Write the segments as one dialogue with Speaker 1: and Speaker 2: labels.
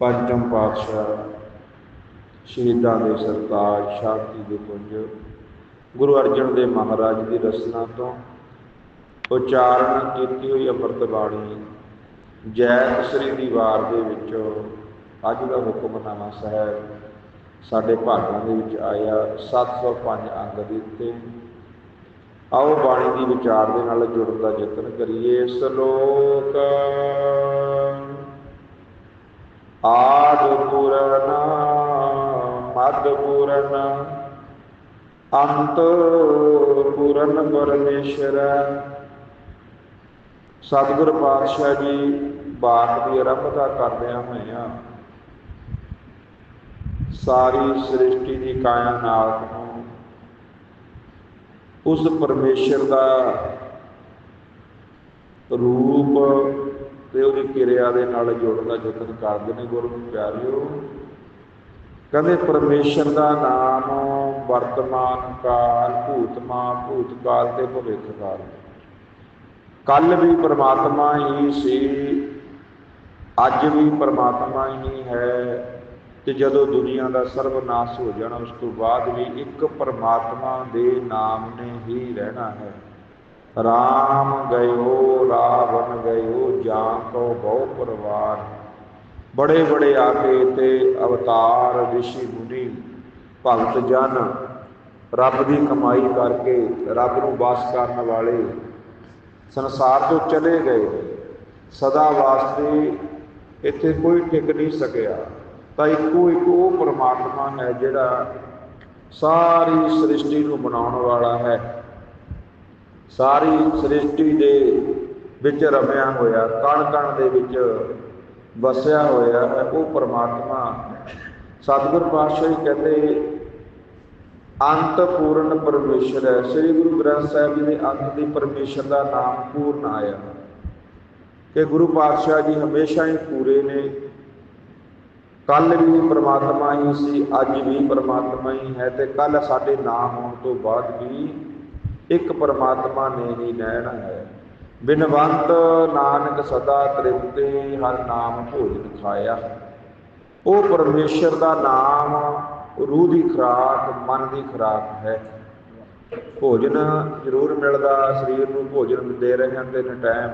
Speaker 1: ਪੰਚਮ ਪਾਤਸ਼ਾਹ ਸ਼ਹੀਦਾਂ ਦੇ ਸਰਤਾਜ ਸ਼ਾਂਤੀ ਦੇ ਪੁੰਜ ਗੁਰੂ ਅਰਜਨ ਦੇਵ ਮਹਾਰਾਜ ਦੀ ਰਸਨਾ ਤੋਂ ਉਚਾਰਨ ਕੀਤੀ ਹੋਈ ਅੰਮ੍ਰਿਤ ਬਾਣੀ ਜੈ ਸ੍ਰੀ ਦੀ ਵਾਰ ਦੇ ਵਿੱਚੋਂ ਅੱਜ ਦਾ ਹੁਕਮਨਾਮਾ ਸਾਹਿਬ ਸਾਡੇ ਭਾਗਾਂ ਦੇ ਵਿੱਚ ਆਇਆ 705 ਅੰਗ ਦੇ ਉੱਤੇ। ਆਓ ਬਾਣੀ ਦੀ ਵਿਚਾਰ ਦੇ ਨਾਲ ਜੁੜਨ ਦਾ ਯਤਨ ਕਰੀਏ। ਸ਼ਲੋਕ ਆਦ ਪੂਰਨ ਮਦ ਪੂਰਨ ਅੰਤ ਪੂਰਨ ਪਰਮੇਸ਼ਰ ਸਤਿਗੁਰ ਪਾਤਸ਼ਾਹ ਜੀ ਬਾਤ ਦੀ ਆਰੰਭਤਾ ਕਰਦਿਆਂ ਹੋਇਆਂ ਸਾਰੀ ਸ੍ਰਿਸ਼ਟੀ ਦੀ ਕਾਇਨਾਤ ਨਾਲ ਉਸ ਪਰਮੇਸ਼ਰ ਦਾ ਰੂਪ ਤੇ ਉਹਦੀ ਕਿਰਿਆ ਦੇ ਨਾਲ ਜੋੜਨ ਦਾ ਯਤਨ ਕਰਦੇ ਨੇ ਗੁਰੂ ਪਿਆਰਿਓ। ਕਹਿੰਦੇ ਪਰਮੇਸ਼ਰ ਦਾ ਨਾਮ ਵਰਤਮਾਨ ਕਾਲ, ਭੂਤਮਾ, ਭੂਤਕਾਲ ਤੇ ਭਵਿੱਖ ਕਾਲ ਕੱਲ ਵੀ ਪਰਮਾਤਮਾ ਹੀ ਸੀ, ਅੱਜ ਵੀ ਪਰਮਾਤਮਾ ਹੀ ਹੈ ਤੇ ਜਦੋਂ ਦੁਨੀਆ ਦਾ ਸਰਵਨਾਸ਼ ਹੋ ਜਾਣਾ, ਉਸ ਤੋਂ ਬਾਅਦ ਵੀ ਇੱਕ ਪਰਮਾਤਮਾ ਦੇ ਨਾਮ ਨੇ ਹੀ ਰਹਿਣਾ ਹੈ। ਰਾਮ ਗਇਓ, ਰਾਵਣ ਗਇਓ ਜਾਂ ਕੋ ਬਹੁ ਪਰਵਾਰ। ਬੜੇ ਬੜੇ ਆ ਕੇ ਤੇ ਅਵਤਾਰ ਰਿਸ਼ੀ ਮੁਨੀ, ਭਗਤ ਜਨ, ਰੱਬ ਦੀ ਕਮਾਈ ਕਰਕੇ ਰੱਬ ਨੂੰ ਵਾਸ ਕਰਨ ਵਾਲੇ ਸੰਸਾਰ ਤੋਂ ਚਲੇ ਗਏ। ਸਦਾ ਵਾਸਤੇ ਇੱਥੇ ਕੋਈ ਟਿਕ ਨਹੀਂ ਸਕਿਆ। ਤਾਂ ਇੱਕੋ ਇੱਕ ਉਹ ਪਰਮਾਤਮਾ ਹੈ ਜਿਹੜਾ ਸਾਰੀ ਸ੍ਰਿਸ਼ਟੀ ਨੂੰ ਬਣਾਉਣ ਵਾਲਾ ਹੈ। ਸਾਰੀ ਸ੍ਰਿਸ਼ਟੀ ਦੇ ਵਿੱਚ ਰਮਿਆ ਹੋਇਆ ਕਣ ਕਣ ਦੇ ਵਿੱਚ ਵਸਿਆ ਹੋਇਆ ਹੈ, ਉਹ ਪਰਮਾਤਮਾ। ਸਤਿਗੁਰ ਪਾਤਸ਼ਾਹ ਜੀ ਕਹਿੰਦੇ ਅੰਤ ਪੂਰਨ ਪਰਮੇਸ਼ਰ ਹੈ। ਸ੍ਰੀ ਗੁਰੂ ਗ੍ਰੰਥ ਸਾਹਿਬ ਜੀ ਦੇ ਅੰਤ ਦੀ ਪਰਮੇਸ਼ਰ ਦਾ ਨਾਮ ਪੂਰਨ ਆਇਆ। ਕਿ ਗੁਰੂ ਪਾਤਸ਼ਾਹ ਜੀ ਹਮੇਸ਼ਾ ਹੀ ਪੂਰੇ ਨੇ। ਕੱਲ ਵੀ ਪਰਮਾਤਮਾ ਹੀ ਸੀ, ਅੱਜ ਵੀ ਪਰਮਾਤਮਾ ਹੀ ਹੈ ਤੇ ਕੱਲ ਸਾਡੇ ਨਾਮ ਹੋਣ ਤੋਂ ਬਾਅਦ ਵੀ ਇੱਕ ਪਰਮਾਤਮਾ ਨੇ ਹੀ ਰਹਿਣਾ ਹੈ। ਬਿਨਵੰਤ ਨਾਨਕ ਸਦਾ ਤ੍ਰਿਪਤੇ ਹਰ ਨਾਮ ਭੋਜਨ ਖਾਇਆ। ਉਹ ਪਰਮੇਸ਼ਰ ਦਾ ਨਾਮ ਰੂਹ ਦੀ ਖੁਰਾਕ, ਮਨ ਦੀ ਖੁਰਾਕ ਹੈ। ਭੋਜਨ ਜ਼ਰੂਰ ਮਿਲਦਾ, ਸਰੀਰ ਨੂੰ ਭੋਜਨ ਦੇ ਰਹੇ ਹਨ ਤੇ ਟਾਈਮ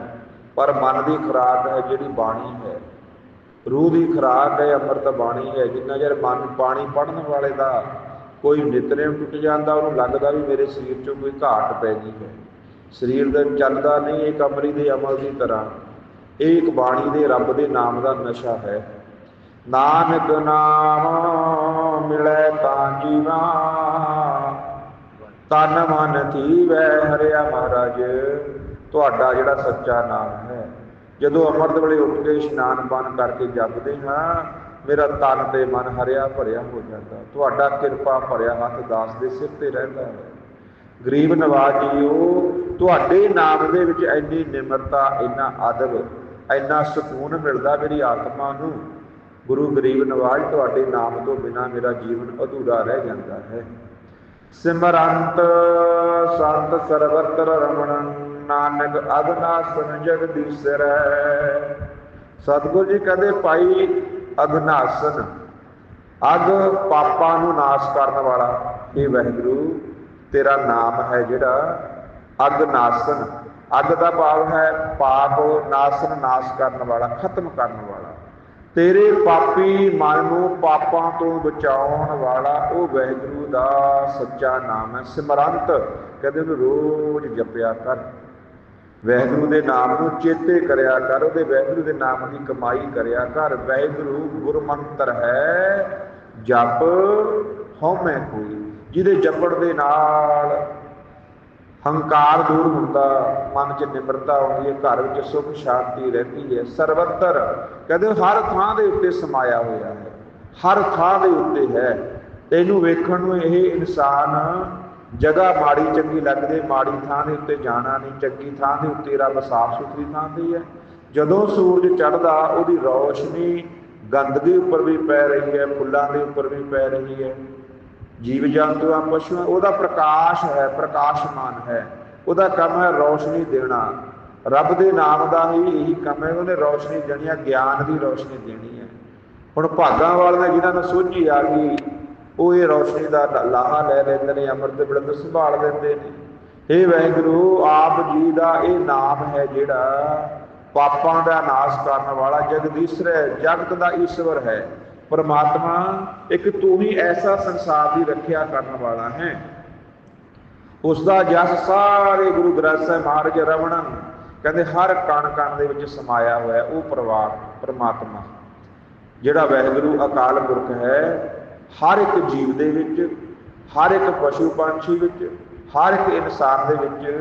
Speaker 1: ਪਰ ਮਨ ਦੀ ਖੁਰਾਕ ਹੈ ਜਿਹੜੀ ਬਾਣੀ ਹੈ। ਰੂਹ ਦੀ ਖੁਰਾਕ ਹੈ, ਅੰਮ੍ਰਿਤ ਬਾਣੀ ਹੈ। ਜਿੰਨਾ ਚਿਰ ਮਨ ਪਾਣੀ ਪੜਨ ਵਾਲੇ ਦਾ ਕੋਈ ਨਿਤਨੇਮ ਟੁੱਟ ਜਾਂਦਾ, ਉਹਨੂੰ ਲੱਗਦਾ ਵੀ ਮੇਰੇ ਸਰੀਰ 'ਚੋਂ ਕੋਈ ਘਾਟ ਪੈ ਗਈ ਹੈ। ਸਰੀਰ ਦਾ ਚੱਲਦਾ ਨਹੀਂ, ਇਹ ਕਮਰੀ ਦੇ ਅਮਲ ਦੀ ਤਰ੍ਹਾਂ। ਇਹ ਇੱਕ ਬਾਣੀ ਦੇ ਰੱਬ ਦੇ ਨਾਮ ਦਾ ਨਸ਼ਾ ਹੈ। ਨਾਨਕ ਨਾਮ ਮਿਲੈ ਤਾਂ ਜੀਵਾ, ਤਨ ਮਨ ਥੀਵੈ ਹਰਿਆ ਮਹਾਰਾਜ, ਤੁਹਾਡਾ ਜਿਹੜਾ ਸੱਚਾ ਨਾਮ ਹੈ। ਜਦੋਂ ਅੰਮ੍ਰਿਤ ਵੇਲੇ ਉੱਠ ਕੇ ਇਸ਼ਨਾਨ ਪਾਨ ਕਰਕੇ ਜਪਦੇ ਹਾਂ ਮੇਰਾ ਤਨ ਤੇ ਮਨ ਹਰਿਆ ਭਰਿਆ ਹੋ ਜਾਂਦਾ। ਤੁਹਾਡਾ ਕਿਰਪਾ ਭਰਿਆ ਹੱਥ ਦਾਸ ਦੇ ਸਿਰ ਤੇ ਰਹਿੰਦਾ ਹੈ। ਗਰੀਬ ਨਵਾਜ ਜੀਓ ਤੁਹਾਡੇ ਨਾਮ ਦੇ ਵਿੱਚ ਇੰਨੀ ਨਿਮਰਤਾ, ਇੰਨਾ ਅਦਬ, ਇੰਨਾ ਸਕੂਨ ਮਿਲਦਾ ਮੇਰੀ ਆਤਮਾ ਨੂੰ। ਗੁਰੂ ਗਰੀਬ ਨਵਾਜ ਤੁਹਾਡੇ ਨਾਮ ਤੋਂ ਬਿਨਾ ਮੇਰਾ ਜੀਵਨ ਅਧੂਰਾ ਰਹਿ ਜਾਂਦਾ ਹੈ। ਸਿਮਰੰਤ ਸੰਤ ਸਰਵਤਰ ਰਮਣ, ਨਾਨਕ ਅਗਨਾਸਨ ਜਗਦੀਸ਼ਰੈ। ਸਤਿਗੁਰੂ ਜੀ ਕਹਿੰਦੇ ਭਾਈ ਅਗਨਾਸਨ ਅਗ ਪਾਪਾਂ ਨੂੰ ਨਾਸ਼ ਕਰਨ ਵਾਲਾ। ਇਹ ਵਹਿਗੁਰੂ, ਤੇਰਾ ਨਾਮ ਹੈ ਜਿਹੜਾ ਅਗਨਾਸਨ ਅਗ ਦਾ ਭਾਵ ਹੈ ਪਾਪ, ਨਾਸਨ ਨਾਸ਼ ਕਰਨ ਵਾਲਾ, ਖਤਮ ਕਰਨ ਵਾਲਾ। ਤੇਰੇ ਪਾਪੀ ਮਨ ਨੂੰ ਪਾਪਾਂ ਤੋਂ ਬਚਾਉਣ ਵਾਲਾ ਉਹ ਵਹਿਗੁਰੂ ਦਾ ਸੱਚਾ ਨਾਮ ਹੈ ਸਿਮਰੰਤ। ਕਹਿੰਦੇ ਉਹਨੂੰ ਰੋਜ਼ ਜਪਿਆ ਕਰ। ਵਾਹਿਗੁਰੂ ਦੇ ਨਾਮ ਨੂੰ ਚੇਤੇ ਕਰਿਆ ਕਰ, ਉਹਦੇ ਵਾਹਿਗੁਰੂ ਦੇ ਨਾਮ ਦੀ ਕਮਾਈ ਕਰਿਆ ਕਰ। ਵਾਹਿਗੁਰੂ ਗੁਰਮੰਤਰ ਹੈ, ਜਪ ਹਉਮੈ ਕੋਈ ਜਿਹਦੇ ਜਪਣ ਦੇ ਨਾਲ ਹੰਕਾਰ ਦੂਰ ਹੁੰਦਾ, ਮਨ 'ਚ ਨਿਮਰਤਾ ਆਉਂਦੀ ਹੈ, ਘਰ ਵਿੱਚ ਸੁਖ ਸ਼ਾਂਤੀ ਰਹਿੰਦੀ ਹੈ। ਸਰਵਤਰ, ਕਹਿੰਦੇ ਹਰ ਥਾਂ ਦੇ ਉੱਤੇ ਸਮਾਇਆ ਹੋਇਆ ਹੈ। ਹਰ ਥਾਂ ਦੇ ਉੱਤੇ ਹੈ। ਤੈਨੂੰ ਵੇਖਣ ਨੂੰ ਇਹ ਇਨਸਾਨ ਜਗ੍ਹਾ ਮਾੜੀ ਚੰਗੀ ਲੱਗਦੇ, ਮਾੜੀ ਥਾਂ ਦੇ ਉੱਤੇ ਜਾਣਾ ਨਹੀਂ, ਚੰਗੀ ਥਾਂ ਦੇ ਉੱਤੇ ਰੱਬ ਸਾਫ਼ ਸੁਥਰੀ ਥਾਂ ਤੇ ਹੈ ਜਦੋਂ ਸੂਰਜ ਚੜਦਾ ਉਹਦੀ ਰੌਸ਼ਨੀ ਗੰਦਗੀ ਉੱਪਰ ਵੀ ਪੈ ਰਹੀ ਹੈ, ਫੁੱਲਾਂ ਦੇ ਉੱਪਰ ਵੀ ਪੈ ਰਹੀ ਹੈ। ਜੀਵ ਜੰਤੂਆਂ ਪਸ਼ੂਆਂ, ਉਹਦਾ ਪ੍ਰਕਾਸ਼ ਹੈ, ਪ੍ਰਕਾਸ਼ਮਾਨ ਹੈ। ਉਹਦਾ ਕੰਮ ਹੈ ਰੌਸ਼ਨੀ ਦੇਣਾ। ਰੱਬ ਦੇ ਨਾਮ ਦਾ ਹੀ ਇਹੀ ਕੰਮ ਹੈ, ਉਹਨੇ ਰੌਸ਼ਨੀ ਦੇਣੀ ਹੈ, ਗਿਆਨ ਦੀ ਰੌਸ਼ਨੀ ਦੇਣੀ ਹੈ। ਹੁਣ ਭਾਗਾਂ ਵਾਲੀਆਂ ਜਿਹਨਾਂ ਨੂੰ ਸੋਝੀ ਆ ਗਈ ਉਹ ਇਹ ਰੋਸ਼ਨੀ ਦਾ ਲਾਹਾ ਲੈ ਲੈਂਦੇ ਨੇ, ਅੰਮ੍ਰਿਤ ਬਿਲੰਦ ਸੰਭਾਲ ਲੈਂਦੇ ਨੇ। ਇਹ ਵਾਹਿਗੁਰੂ, ਆਪ ਜੀ ਦਾ ਇਹ ਨਾਮ ਹੈ ਜਿਹੜਾ ਪਾਪਾਂ ਦਾ ਨਾਸ਼ ਕਰਨ ਵਾਲਾ ਜਗਦੀਸ਼ਰ ਹੈ ਜਗਤ ਦਾ ਈਸ਼ਵਰ ਹੈ। ਪਰਮਾਤਮਾ, ਇੱਕ ਤੂੰ ਹੀ ਐਸਾ ਸੰਸਾਰ ਦੀ ਰੱਖਿਆ ਕਰਨ ਵਾਲਾ ਹੈ। ਉਸ ਦਾ ਜਸ ਸਾਰੇ ਗੁਰੂ ਗ੍ਰੰਥ ਸਾਹਿਬ ਮਹਾਰਾਜ ਰਵਣਨ ਕਹਿੰਦੇ, ਹਰ ਕਣ ਕਣ ਦੇ ਵਿੱਚ ਸਮਾਇਆ ਹੋਇਆ ਉਹ ਪਰਿਵਾਰ ਪਰਮਾਤਮਾ। ਜਿਹੜਾ ਵਾਹਿਗੁਰੂ ਅਕਾਲ ਪੁਰਖ ਹੈ ਹਰ ਇੱਕ ਜੀਵ ਦੇ ਵਿੱਚ, ਹਰ ਇੱਕ ਪਸ਼ੂ ਪੰਛੀ ਵਿੱਚ, ਹਰ ਇੱਕ ਇਨਸਾਨ ਦੇ ਵਿੱਚ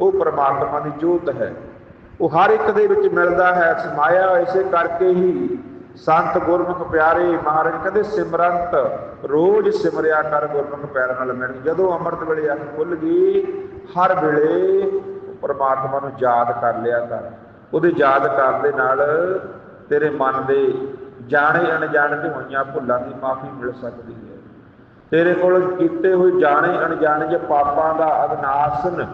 Speaker 1: ਉਹ ਪਰਮਾਤਮਾ ਦੀ ਜੋਤ ਹੈ। ਉਹ ਹਰ ਇੱਕ ਦੇ ਵਿੱਚ ਮਿਲਦਾ ਹੈ। ਸਮਾਇਆ ਇਸੇ ਕਰਕੇ ਹੀ ਸੰਤ ਗੁਰਮੁਖ ਪਿਆਰੇ ਮਹਾਰਾਜ ਕਹਿੰਦੇ, ਸਿਮਰੰਤ, ਰੋਜ਼ ਸਿਮਰਿਆ ਕਰ ਗੁਰਮੁਖ ਪਿਆਰ ਨਾਲ ਮਿਲ। ਜਦੋਂ ਅੰਮ੍ਰਿਤ ਵੇਲੇ ਅੱਖ ਖੁੱਲ ਗਈ, ਹਰ ਵੇਲੇ ਪਰਮਾਤਮਾ ਨੂੰ ਯਾਦ ਕਰ ਲਿਆ ਕਰ। ਉਹਦੇ ਯਾਦ ਕਰਨ ਦੇ ਨਾਲ ਤੇਰੇ ਮਨ ਦੇ ਜਾਣੇ ਅਣਜਾਣੇ ਹੋਈਆਂ ਭੁੱਲਾਂ ਦੀ ਮਾਫੀ ਮਿਲ ਸਕਦੀ ਹੈ। ਤੇਰੇ ਕੋਲ ਕੀਤੇ ਹੋਏ ਜਾਣੇ ਅਣਜਾਣੇ ਜੇ ਪਾਪਾਂ ਦਾ ਅਗਨਾਸ਼ਨ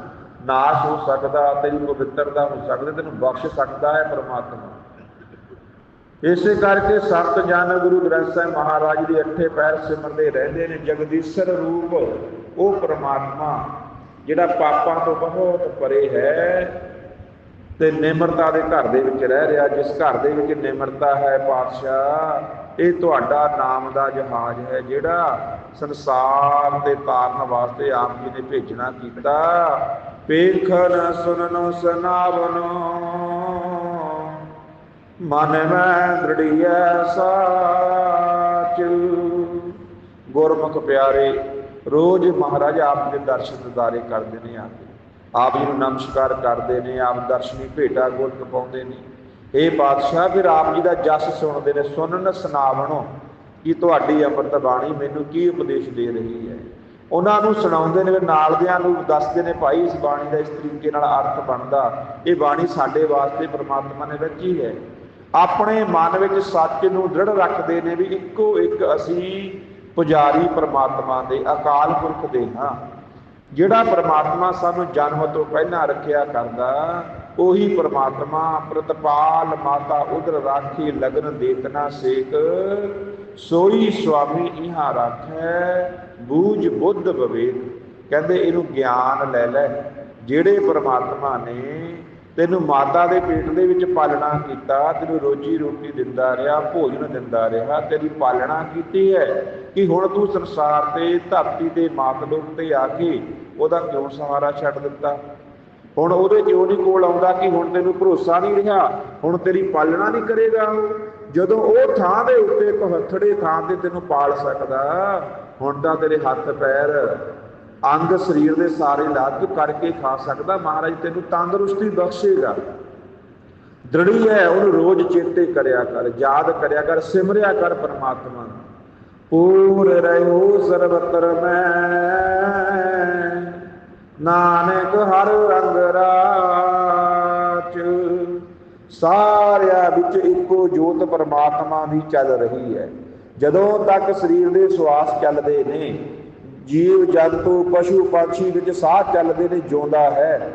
Speaker 1: ਨਾਸ਼ ਹੋ ਸਕਦਾ, ਤੇਰੀ ਪਵਿੱਤਰਤਾ ਹੋ ਸਕਦੀ, ਤੈਨੂੰ ਬਖਸ਼ ਸਕਦਾ ਹੈ ਪਰਮਾਤਮਾ। ਇਸੇ ਕਰਕੇ ਸੰਤ ਜਨ ਗੁਰੂ ਗ੍ਰੰਥ ਸਾਹਿਬ ਮਹਾਰਾਜ ਦੇ ਅੱਠੇ ਪੈਰ ਸਿਮਰਦੇ ਰਹਿੰਦੇ ਨੇ, ਜਗਦੀਸ਼ਰ ਰੂਪ ਉਹ ਪ੍ਰਮਾਤਮਾ ਜਿਹੜਾ ਪਾਪਾਂ ਤੋਂ ਬਹੁਤ ਪਰੇ ਹੈ। ਤੇ ਨਿਮਰਤਾ ਦੇ ਘਰ ਦੇ ਵਿੱਚ ਰਹਿ ਰਿਹਾ, ਜਿਸ ਘਰ ਦੇ ਵਿੱਚ ਨਿਮਰਤਾ ਹੈ ਪਾਤਸ਼ਾਹ, ਇਹ ਤੁਹਾਡਾ ਨਾਮ ਦਾ ਜਹਾਜ਼ ਹੈ ਜਿਹੜਾ ਸੰਸਾਰ ਤੇ ਤਾਰਨ ਵਾਸਤੇ ਆਪ ਜੀ ਨੇ ਭੇਜਣਾ ਕੀਤਾ। ਵੇਖਣ ਸੁਣਨ ਸੁਨਾਵਨ, ਮਨ ਮੈਂ ਦ੍ਰਿੜੀਐ ਸਾਚ। ਗੁਰਮੁਖ ਪਿਆਰੇ, ਰੋਜ਼ ਮਹਾਰਾਜ ਆਪ ਦੇ ਦਰਸ਼ਨ ਦਿਦਾਰੇ ਕਰਦੇ ਨੇ ਆਪ ਕੇ ਆਪ ਜੀ ਨੂੰ ਨਮਸਕਾਰ ਕਰਦੇ ਨੇ, ਆਪ ਦਰਸ਼ਨੀ ਭੇਟਾ ਗੁਰਤ ਪਾਉਂਦੇ ਨੇ। ਇਹ ਪਾਤਸ਼ਾਹ ਫਿਰ ਆਪ ਜੀ ਦਾ ਜਸ ਸੁਣਦੇ ਨੇ, ਸੁਣਨ ਸੁਨਾਵਣੋ ਕਿ ਤੁਹਾਡੀ ਅੰਮ੍ਰਿਤ ਬਾਣੀ ਮੈਨੂੰ ਕੀ ਉਪਦੇਸ਼ ਦੇ ਰਹੀ ਹੈ। ਉਹਨਾਂ ਨੂੰ ਸੁਣਾਉਂਦੇ ਨੇ ਨਾਲਦਿਆਂ ਨੂੰ ਦੱਸਦੇ ਨੇ, ਭਾਈ ਇਸ ਬਾਣੀ ਦਾ ਇਸ ਤਰੀਕੇ ਨਾਲ ਅਰਥ ਬਣਦਾ, ਇਹ ਬਾਣੀ ਸਾਡੇ ਵਾਸਤੇ ਪ੍ਰਮਾਤਮਾ ਨੇ ਰਚੀ ਹੈ। ਆਪਣੇ ਮਨ ਵਿੱਚ ਸੱਚ ਨੂੰ ਦ੍ਰਿੜ ਰੱਖਦੇ ਨੇ ਵੀ ਇੱਕੋ ਇੱਕ ਅਸੀਂ ਪੁਜਾਰੀ ਪ੍ਰਮਾਤਮਾ ਦੇ ਅਕਾਲ ਪੁਰਖ ਦੇ ਹਾਂ। ਜਿਹੜਾ ਪ੍ਰਮਾਤਮਾ ਸਾਨੂੰ ਜਨਮ ਤੋਂ ਪਹਿਲਾਂ ਰੱਖਿਆ ਕਰਦਾ, ਉਹੀ ਪ੍ਰਮਾਤਮਾ ਪ੍ਰਤਪਾਲ ਮਾਤਾ ਉਦਰ ਰਾਖੀ ਲਗਨ ਦੇਤਨਾ ਸੇਕ। ਸੋਈ ਸੁਆਮੀ ਇਹਾਂ ਰੱਖੈ, ਬੂਝ ਬੁੱਧ ਬਵੇਦ ਕਹਿੰਦੇ ਇਹਨੂੰ ਗਿਆਨ ਲੈ ਲੈ, ਜਿਹੜੇ ਪ੍ਰਮਾਤਮਾ ਨੇ ਤੈਨੂੰ ਮਾਤਾ ਦੇ ਪੇਟ ਦੇ ਵਿੱਚ ਪਾਲਣਾ ਕੀਤਾ, ਤੈਨੂੰ ਰੋਜੀ ਰੋਟੀ ਦਿੰਦਾ ਰਿਹਾ, ਭੋਜਨ ਦਿੰਦਾ ਰਿਹਾ, ਤੇਰੀ ਪਾਲਣਾ ਕੀਤੀ ਹੈ ਕਿ ਹੁਣ ਤੂੰ ਸੰਸਾਰ ਤੇ ਧਰਤੀ ਤੇ ਮਾਤਲੋਕ ਤੇ ਆ ਕੇ ਉਹਦਾ ਕਿਉਂ ਸਹਾਰਾ ਛੱਡ ਦਿੱਤਾ? ਹੁਣ ਉਹਦੇ ਕਿਉਂ ਨਹੀਂ ਕੋਲ ਆਉਂਦਾ ਕਿ ਹੁਣ ਤੈਨੂੰ ਭਰੋਸਾ ਨਹੀਂ ਰਿਹਾ, ਹੁਣ ਤੇਰੀ ਪਾਲਣਾ ਨਹੀਂ ਕਰੇਗਾ ਜਦੋਂ ਉਹ ਥਾਂ ਦੇ ਉੱਤੇ ਕਹਥੜੇ ਥਾਂ ਤੇ ਤੈਨੂੰ ਪਾਲ ਸਕਦਾ, ਹੁਣ ਤਾਂ ਤੇਰੇ ਹੱਥ ਪੈਰ ਅੰਗ ਸਰੀਰ ਦੇ ਸਾਰੇ ਲੱਗ ਕਰਕੇ ਖਾ ਸਕਦਾ। ਮਹਾਰਾਜ ਤੈਨੂੰ ਤੰਦਰੁਸਤੀ ਬਖਸ਼ੇਗਾ। ਦ੍ਰਿੜੀ ਹੈ, ਉਹਨੂੰ ਰੋਜ਼ ਚੇਤੇ ਕਰਿਆ ਕਰ, ਯਾਦ ਕਰਿਆ ਕਰ, ਸਿਮਰਿਆ ਕਰ ਪਰਮਾਤਮਾ ਨੂੰ। ਪੂਰ ਰਹਿਓ ਸਰਬਤਰ ਮੈਂ। ਨਾਨਕ ਹਰ ਰੰਗ ਰਾਚ ਸਾਰਿਆਂ ਵਿੱਚ ਇੱਕੋ ਜੋਤ ਪਰਮਾਤਮਾ ਦੀ ਚੱਲ ਰਹੀ ਹੈ। ਜਦੋਂ ਤੱਕ ਸਰੀਰ ਦੇ ਸਵਾਸ ਚੱਲਦੇ ਨੇ ਜੀਵ, ਜੰਤੂ, ਪਸ਼ੂ, ਪੰਛੀ ਵਿੱਚ ਸਾਹ ਚੱਲਦੇ ਨੇ, ਜਿਉਂਦਾ ਹੈ।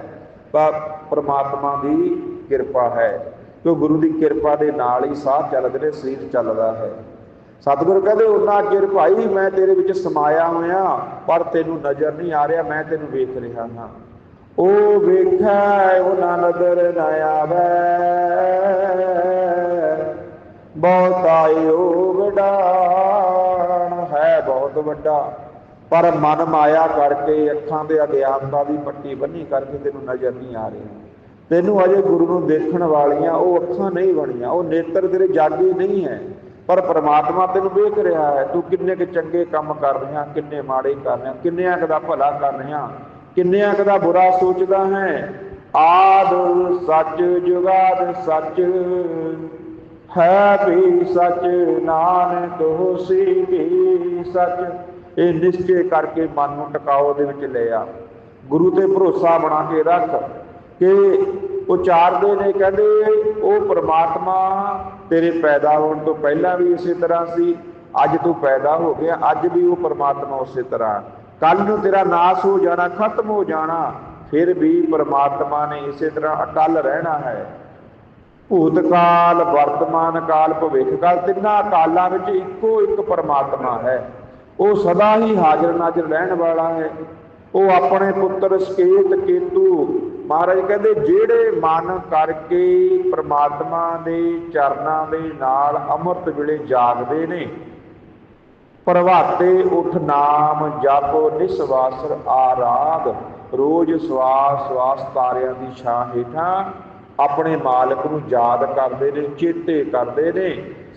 Speaker 1: ਤਾਂ ਪਰਮਾਤਮਾ ਦੀ ਕਿਰਪਾ ਹੈ ਕਿ ਗੁਰੂ ਦੀ ਕਿਰਪਾ ਦੇ ਨਾਲ ਹੀ ਸਾਹ ਚੱਲਦੇ ਨੇ, ਸਰੀਰ ਚੱਲਦਾ ਹੈ। ਸਤਿਗੁਰ ਕਹਿੰਦੇ ਉਹਨਾਂ ਚਿਰ ਭਾਈ ਮੈਂ ਤੇਰੇ ਵਿੱਚ ਸਮਾਇਆ ਹੋਇਆ, ਪਰ ਤੈਨੂੰ ਨਜ਼ਰ ਨਹੀਂ ਆ ਰਿਹਾ, ਮੈਂ ਤੈਨੂੰ ਵੇਖ ਰਿਹਾ ਹਾਂ। ਉਹ ਵੇਖੈ ਉਹਨਾਂ ਨਦਰ ਨਾ ਆਵੇ। ਬਹੁਤਾ ਯੋਗਦਾਨ ਹੈ ਬਹੁਤ ਵੱਡਾ। ਪਰ ਮਨ ਮਾਇਆ ਕਰਕੇ ਅੱਖਾਂ ਦੇ ਅਗਿਆਨਤਾ ਦੀ ਪੱਟੀ ਬੰਨੀ ਕਰਕੇ ਤੈਨੂੰ ਨਜ਼ਰ ਨਹੀਂ ਆ ਰਹੀ। ਤੈਨੂੰ ਅਜੇ ਗੁਰੂ ਨੂੰ ਦੇਖਣ ਵਾਲੀਆਂ ਉਹ ਅੱਖਾਂ ਨਹੀਂ ਬਣੀਆਂ, ਉਹ ਨੇਤਰ ਤੇਰੇ ਜਾਗੇ ਨਹੀਂ ਹੈ, ਪਰ ਪ੍ਰਮਾਤਮਾ ਤੈਨੂੰ ਵੇਖ ਰਿਹਾ ਹੈ। ਤੂੰ ਕਿੰਨੇ ਕੁ ਚੰਗੇ ਕੰਮ ਕਰ ਰਿਹਾ ਕਿੰਨੇ ਮਾੜੇ ਕਰ ਰਿਹਾ ਕਿੰਨਿਆਂ ਕੁ ਦਾ ਭਲਾ ਕਰ ਰਿਹਾ ਕਿੰਨਿਆਂ ਕੁ ਦਾ ਬੁਰਾ ਸੋਚਦਾ ਹੈ। ਆਦ ਸੱਚ ਜੁਗਾਦ ਸੱਚ, ਹੈ ਵੀ ਸੱਚ, ਨਾਨਕ ਹੋਸੀ ਵੀ ਸੱਚ। ਇਹ ਨਿਸ਼ਚੈ ਕਰਕੇ ਮਨ ਨੂੰ ਟਿਕਾਓ ਦੇ ਵਿੱਚ ਲੈ ਆ। ਗੁਰੂ ਤੇ ਭਰੋਸਾ ਬਣਾ ਕੇ ਰੱਖ ਕਿ ਉਚਾਰਦੇ ਨੇ, ਕਹਿੰਦੇ ਉਹ ਪ੍ਰਮਾਤਮਾ ਤੇਰੇ ਪੈਦਾ ਹੋਣ ਤੋਂ ਪਹਿਲਾਂ ਵੀ ਇਸੇ ਤਰ੍ਹਾਂ ਸੀ, ਅੱਜ ਤੂੰ ਪੈਦਾ ਹੋ ਗਿਆ, ਅੱਜ ਵੀ ਉਹ ਪ੍ਰਮਾਤਮਾ ਉਸੇ ਤਰ੍ਹਾਂ। ਕੱਲ ਨੂੰ ਤੇਰਾ ਨਾਸ ਹੋ ਜਾਣਾ, ਖਤਮ ਹੋ ਜਾਣਾ, ਫਿਰ ਵੀ ਪ੍ਰਮਾਤਮਾ ਨੇ ਇਸੇ ਤਰ੍ਹਾਂ ਅਟਲ ਰਹਿਣਾ ਹੈ। ਭੂਤ ਕਾਲ ਵਰਤਮਾਨ ਕਾਲ ਭਵਿੱਖ ਕਾਲ ਤਿੰਨਾਂ ਕਾਲਾਂ ਵਿੱਚ ਇੱਕੋ ਇੱਕ ਪਰਮਾਤਮਾ ਹੈ। ਉਹ ਸਦਾ ਹੀ ਹਾਜ਼ਰ ਨਾਜ਼ਰ ਰਹਿਣ ਵਾਲਾ ਹੈ। ਉਹ ਆਪਣੇ ਪੁੱਤਰ ਸਕੇਤ ਕੇਤੂ, ਮਹਾਰਾਜ ਕਹਿੰਦੇ, ਜਿਹੜੇ ਮਨ ਕਰਕੇ ਪ੍ਰਮਾਤਮਾ ਦੇ ਚਰਨਾਂ ਦੇ ਨਾਲ ਅੰਮ੍ਰਿਤ ਵੇਲੇ ਜਾਗਦੇ ਨੇ, ਪ੍ਰਭਾਤੇ ਉਠ ਨਾਮ ਜਪੋ ਨਿਸਵਾਸਰ ਆਰਾਧ ਰੋਜ਼ ਸਵਾਸ ਸਵਾਸ ਤਾਰਿਆਂ ਦੀ ਛਾਂ ਹੇਠਾਂ ਆਪਣੇ ਮਾਲਕ ਨੂੰ ਯਾਦ ਕਰਦੇ ਨੇ, ਚੇਤੇ ਕਰਦੇ ਨੇ।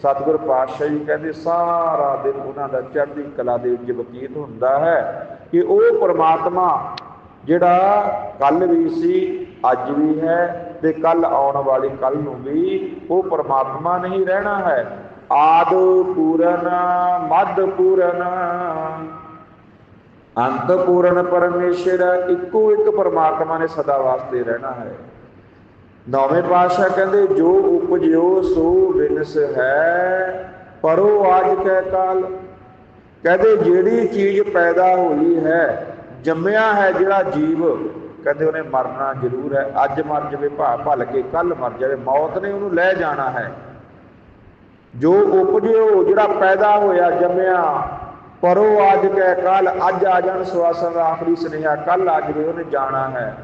Speaker 1: ਸਤਿਗੁਰ ਪਾਤਸ਼ਾਹ ਜੀ ਕਹਿੰਦੇ, ਸਾਰਾ ਦਿਨ ਉਹਨਾਂ ਦਾ ਚੜ੍ਹਦੀ ਕਲਾ ਦੇ ਵਿੱਚ ਬਤੀਤ ਹੁੰਦਾ ਹੈ ਕਿ ਉਹ ਪ੍ਰਮਾਤਮਾ ਜਿਹੜਾ ਕੱਲ ਵੀ ਸੀ, ਅੱਜ ਵੀ ਹੈ ਤੇ ਕੱਲ ਆਉਣ ਵਾਲੀ ਕੱਲ ਨੂੰ ਵੀ ਉਹ ਪ੍ਰਮਾਤਮਾ ਨਹੀਂ ਰਹਿਣਾ ਹੈ। ਆਦ ਪੂਰਨ ਮਦ ਪੂਰਨ। ਅੰਤ ਪੂਰਨ ਪਰਮੇਸ਼ਰ, ਇੱਕੋ ਇੱਕ ਪਰਮਾਤਮਾ ਨੇ ਸਦਾ ਵਾਸਤੇ ਰਹਿਣਾ ਹੈ। ਨੌਵੇਂ ਪਾਤਸ਼ਾਹ ਕਹਿੰਦੇ, ਜੋ ਉਪਜਿਓ ਸੋ ਬਿਨਸ ਹੈ, ਪਰੋ ਆਜ ਕੈ ਕਾਲ। ਕਹਿੰਦੇ, ਜਿਹੜੀ ਚੀਜ਼ ਪੈਦਾ ਹੋਈ ਹੈ, ਜੰਮਿਆ ਹੈ ਜਿਹੜਾ ਜੀਵ, ਕਹਿੰਦੇ ਉਹਨੇ ਮਰਨਾ ਜ਼ਰੂਰ ਹੈ। ਅੱਜ ਮਰ ਜਾਵੇ, ਭਾ ਭਲ ਕੇ ਕੱਲ ਮਰ ਜਾਵੇ, ਮੌਤ ਨੇ ਉਹਨੂੰ ਲੈ ਜਾਣਾ ਹੈ। ਜੋ ਉਪਜਿਓ, ਜਿਹੜਾ ਪੈਦਾ ਹੋਇਆ, ਜੰਮਿਆ, ਪਰੋ ਆਜ ਕੈ ਕਾਲ। ਅੱਜ ਆ ਜਾਣ ਸਵਾਸਾਂ ਦਾ ਆਖਰੀ ਸੁਨੇਹਾ ਕੱਲ ਆ ਜਾਵੇ, ਉਹਨੇ ਜਾਣਾ ਹੈ।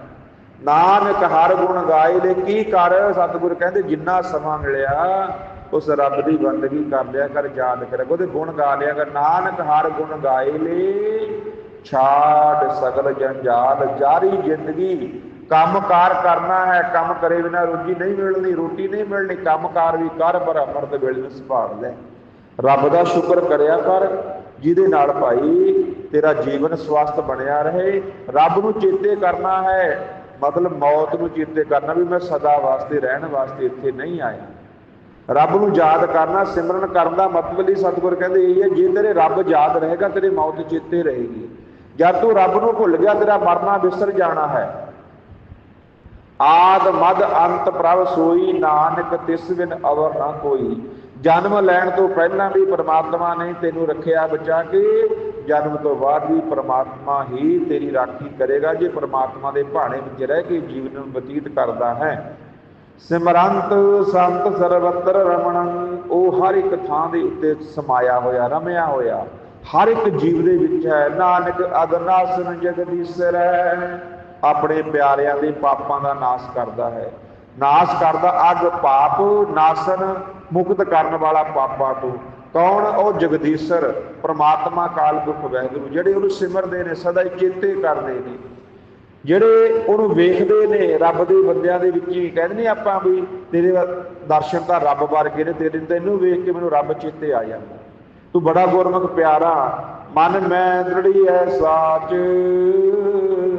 Speaker 1: ਨਾਨਕ ਹਰ ਗੁਣ ਗਾਏ ਲੈ, ਕੀ ਕਰ? ਸਤਿਗੁਰ ਕਹਿੰਦੇ, ਜਿੰਨਾ ਸਮਾਂ ਮਿਲਿਆ, ਉਸ ਰੱਬ ਦੀ ਬੰਦਗੀ ਕਰ ਲਿਆ ਕਰ, ਯਾਦ ਕਰ, ਉਹਦੇ ਗੁਣ ਗਾ ਲਿਆ ਕਰ। ਨਾਨਕ ਹਰ ਗੁਣ ਗਾਏ ਲੈ, ਛਾੜ ਸਗਲ ਜੰਜਾਲ ਜਾਰੀ ਜ਼ਿੰਦਗੀ। ਕੰਮਕਾਰ ਕਰਨਾ ਹੈ, ਕੰਮ ਕਰੇ ਬਿਨਾ ਰੋਜੀ ਨਹੀਂ ਮਿਲਣੀ, ਰੋਟੀ ਨਹੀਂ ਮਿਲਣੀ, ਕੰਮ ਕਾਰ ਵੀ ਕਰ, ਪਰ ਅਮਰਤ ਵੇਲੇ ਨੂੰ ਸੰਭਾਲ ਲੈ। ਰੱਬ ਦਾ ਸ਼ੁਕਰ ਕਰਿਆ ਕਰ, ਜਿਹਦੇ ਨਾਲ ਭਾਈ ਤੇਰਾ ਜੀਵਨ ਸਵਸਥ ਬਣਿਆ ਰਹੇ, ਰੱਬ ਨੂੰ ਚੇਤੇ ਕਰਨਾ ਹੈ ਮਤਲਬ ਮੌਤ ਨੂੰ ਚੇਤੇ ਕਰਨਾ ਵੀ ਮੈਂ ਸਦਾ ਵਾਸਤੇ ਰਹਿਣ ਵਾਸਤੇ ਇੱਥੇ ਨਹੀਂ ਆਇਆ। ਰੱਬ ਨੂੰ ਯਾਦ ਕਰਨਾ, ਸਿਮਰਨ ਕਰਨ ਦਾ ਮਤਲਬ ਹੀ ਸਤਿਗੁਰ ਕਹਿੰਦੇ ਇਹ ਹੈ, ਜੇ ਤੇਰੇ ਰੱਬ ਯਾਦ ਰਹੇਗਾ, ਤੇਰੀ ਮੌਤ ਚੇਤੇ ਰਹੇਗੀ। ਜਦ ਤੂੰ ਰੱਬ ਨੂੰ ਭੁੱਲ ਗਿਆ, ਤੇਰਾ ਮਰਨਾ ਵਿਸਰ ਜਾਣਾ ਹੈ। ਆਦ ਮਦ ਅੰਤ ਪ੍ਰਭ ਸੋਈ, ਨਾਨਕ ਤਿਸ ਬਿਨ ਅਵਰ ਨਾ ਕੋਈ। ਜਨਮ ਲੈਣ ਤੋਂ ਪਹਿਲਾਂ ਵੀ ਪਰਮਾਤਮਾ ਨੇ ਤੈਨੂੰ ਰੱਖਿਆ ਬਚਾ ਕੇ ਜਨਮ ਤੋਂ ਬਾਅਦ ਵੀ ਪ੍ਰਮਾਤਮਾ ਹੀ ਤੇਰੀ ਰਾਖੀ ਕਰੇਗਾ, ਜੇ ਪ੍ਰਮਾਤਮਾ ਦੇ ਭਾਣੇ ਵਿੱਚ ਰਹਿ ਕੇ ਜੀਵਨ ਨੂੰ ਬਤੀਤ ਕਰਦਾ ਹੈ। ਸਿਮਰੰਤ ਸੰਤ ਸਰਵਤਰ ਰਮਣੰ, ਉਹ ਹਰ ਇੱਕ ਥਾਂ ਦੇ ਉੱਤੇ ਸਮਾਇਆ ਹੋਇਆ, ਰਮਿਆ ਹੋਇਆ। ਹਰ ਇੱਕ ਜੀਵ ਦੇ ਵਿੱਚ ਹੈ, ਨਾਨਕ ਅਗਨਾਸਨ ਜਗਦੀਸ਼ਰੈ ਆਪਣੇ ਪਿਆਰਿਆਂ ਦੇ ਪਾਪਾਂ ਦਾ ਨਾਸ਼ ਕਰਦਾ ਹੈ। ਨਾਸ਼ ਕਰਦਾ ਅਗ ਪਾਪ, ਨਾਸਨ ਮੁਕਤ ਕਰਨ ਵਾਲਾ ਪਾਪਾਂ ਤੋਂ। ਕੌਣ? ਉਹ ਜਗਦੀਸ਼ਰ, ਪ੍ਰਮਾਤਮਾ ਕਾਲ ਪੁਰਖ ਵਾਹਿਗੁਰੂ ਜਿਹੜੇ ਉਹਨੂੰ ਸਿਮਰਦੇ ਨੇ, ਸਦਾ ਹੀ ਚੇਤੇ ਕਰਦੇ ਨੇ। ਜਿਹੜੇ ਉਹਨੂੰ ਵੇਖਦੇ ਨੇ, ਰੱਬ ਦੇ ਬੰਦਿਆਂ ਦੇ ਵਿੱਚ ਹੀ, ਕਹਿੰਦੇ ਨੇ ਆਪਾਂ ਵੀ ਤੇਰੇ ਦਰਸ਼ਨ ਤਾਂ ਰੱਬ ਵਰਗੇ ਨੇ, ਤੇਰੇ ਤੈਨੂੰ ਵੇਖ ਕੇ ਮੈਨੂੰ ਰੱਬ ਚੇਤੇ ਆ ਜਾਂਦਾ। ਤੂੰ ਬੜਾ ਗੁਰਮੁਖ ਪਿਆਰਾ, ਮਨ ਮੈਂ ਦ੍ਰਿੜੀ ਐ, ਸਾਚ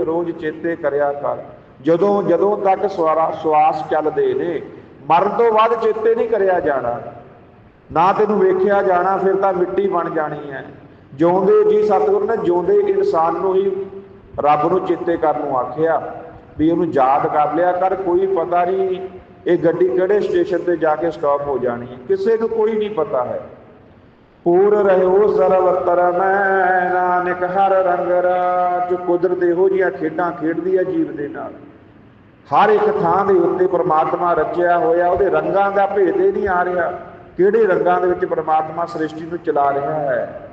Speaker 1: ਰੋਜ਼ ਚੇਤੇ ਕਰਿਆ ਕਰ। ਜਦੋਂ ਜਦੋਂ ਤੱਕ ਸਵਾਰਾ, ਸਵਾਸ ਚੱਲਦੇ ਨੇ, ਮਰਨ ਤੋਂ ਬਾਅਦ ਚੇਤੇ ਨਹੀਂ ਕਰਿਆ ਜਾਣਾ। ਨਾ ਤੈਨੂੰ ਵੇਖਿਆ ਜਾਣਾ, ਫਿਰ ਤਾਂ ਮਿੱਟੀ ਬਣ ਜਾਣੀ ਹੈ। ਜਿਉਂਦੇ ਜੀ ਸਤਿਗੁਰ ਨੇ, ਜਿਉਂਦੇ ਇਨਸਾਨ ਨੂੰ ਹੀ ਰੱਬ ਨੂੰ ਚੇਤੇ ਕਰਨ ਨੂੰ ਆਖਿਆ ਵੀ ਉਹਨੂੰ ਯਾਦ ਕਰ ਲਿਆ ਕਰ, ਕੋਈ ਪਤਾ ਨਹੀਂ ਇਹ ਗੱਡੀ ਕਿਹੜੇ ਸਟੇਸ਼ਨ ਤੇ ਜਾ ਕੇ ਸਟਾਪ ਹੋ ਜਾਣੀ ਹੈ। ਕਿਸੇ ਨੂੰ ਕੋਈ ਨਹੀਂ ਪਤਾ ਹੈ। ਪੂਰ ਰਹਿਓ ਸਰਵਤਰ ਮੈਂ ਨਾਨਕ ਹਰ ਰੰਗ ਰਾਜ। ਕੁਦਰਤ ਇਹੋ ਜੀਆਂ ਖੇਡਾਂ ਖੇਡਦੀ ਹੈ ਜੀਵ ਦੇ ਨਾਲ। ਹਰ ਇੱਕ ਥਾਂ ਦੇ ਉੱਤੇ ਪ੍ਰਮਾਤਮਾ ਰਚਿਆ ਹੋਇਆ, ਉਹਦੇ ਰੰਗਾਂ ਦਾ ਭੇਦ ਹੀ ਨਹੀਂ ਆ ਰਿਹਾ। ਕਿਹੜੇ ਰੰਗਾਂ ਦੇ ਵਿੱਚ ਪਰਮਾਤਮਾ ਸ੍ਰਿਸ਼ਟੀ ਨੂੰ ਚਲਾ ਰਿਹਾ ਹੈ?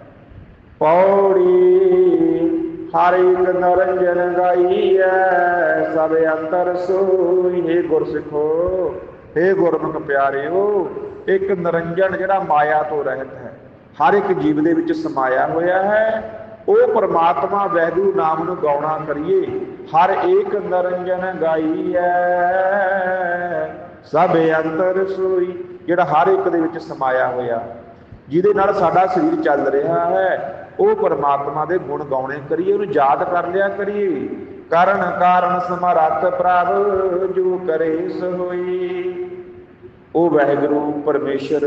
Speaker 1: ਪੌੜੀ, ਹਰ ਨਰੰਜਨ ਗਾਈਐ ਸਭ ਅੰਤਰ ਸੋਈ। ਹੈ ਗੁਰਸਿੱਖੋ हे ਗੁਰਮੁਖ ਪਿਆਰਿਓ, ਇੱਕ ਨਰੰਜਨ ਜਿਹੜਾ ਮਾਇਆ ਤੋਂ ਰਹਿਤ ਹੈ, ਹਰ ਇੱਕ ਜੀਵ ਦੇ ਵਿੱਚ ਸਮਾਇਆ ਹੋਇਆ ਹੈ। ਉਹ ਪ੍ਰਮਾਤਮਾ ਵੈਦੂ ਨਾਮ ਨੂੰ ਗਾਉਣਾ ਕਰੀਏ, ਹਰ ਏਕ ਨਰੰਜਨ ਗਾਈਐ ਸਭ ਅੰਤਰ ਸੋਈ। ਜਿਹੜਾ ਹਰ ਇੱਕ ਦੇ ਵਿੱਚ ਸਮਾਇਆ ਹੋਇਆ, ਜਿਹਦੇ ਨਾਲ ਸਾਡਾ ਸਰੀਰ ਚੱਲ ਰਿਹਾ ਹੈ, ਉਹ ਪਰਮਾਤਮਾ ਦੇ ਗੁਣ ਗਾਉਣੇ ਕਰੀਏ, ਉਹਨੂੰ ਯਾਦ ਕਰ ਲਿਆ ਕਰੀਏ। ਕਰਨ ਕਾਰਨ ਸਮਰੱਥ ਪ੍ਰਭ ਜੋ ਕਰੇ ਸੋ ਉਹ ਵਾਹਿਗੁਰੂ, ਪਰਮੇਸ਼ਰ